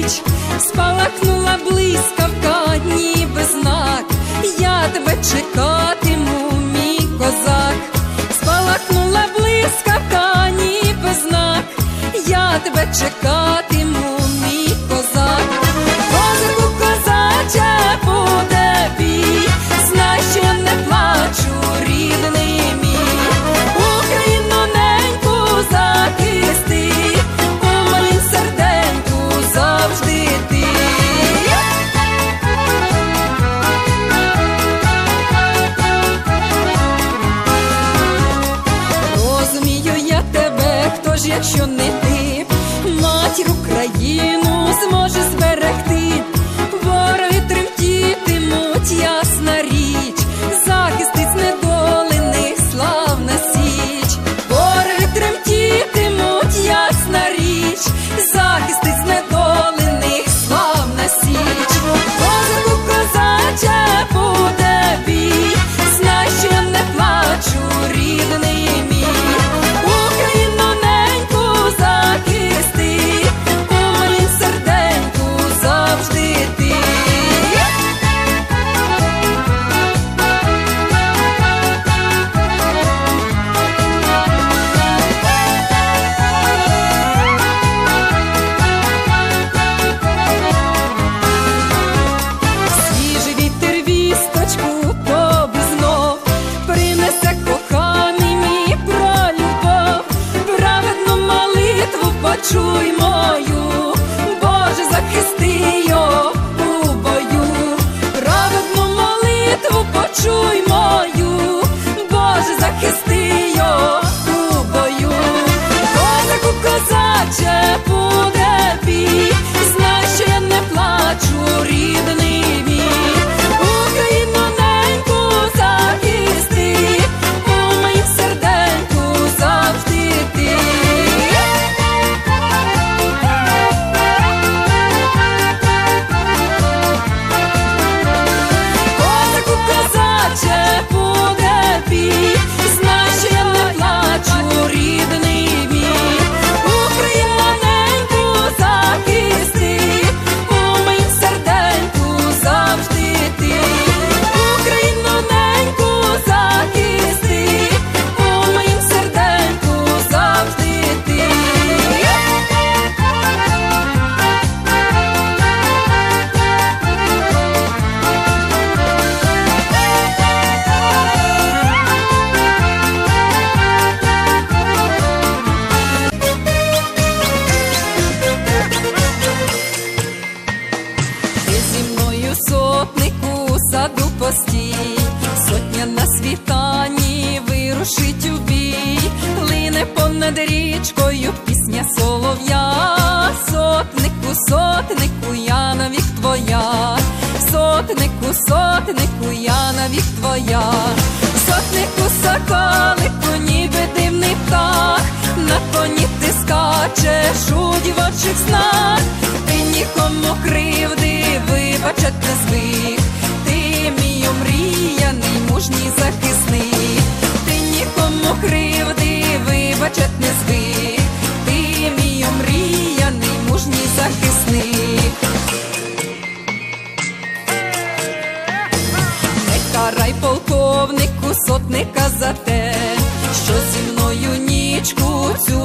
ніч, спалахнула блискавка, ніби знак, я тебе чекатиму, мій козак, спалахнула блискавка, ніби знак, я тебе чекатиму. що не ти. Чуй мою, Боже, захисти його у бою, праведну молитву почуй. сотнику, сотнику, я навік твоя, сотнику, соколику, ніби дивний птах, на коні ти скачеш у дівочих снах, ти нікому кривди вибачать не звик. за те, що зі мною нічку цю.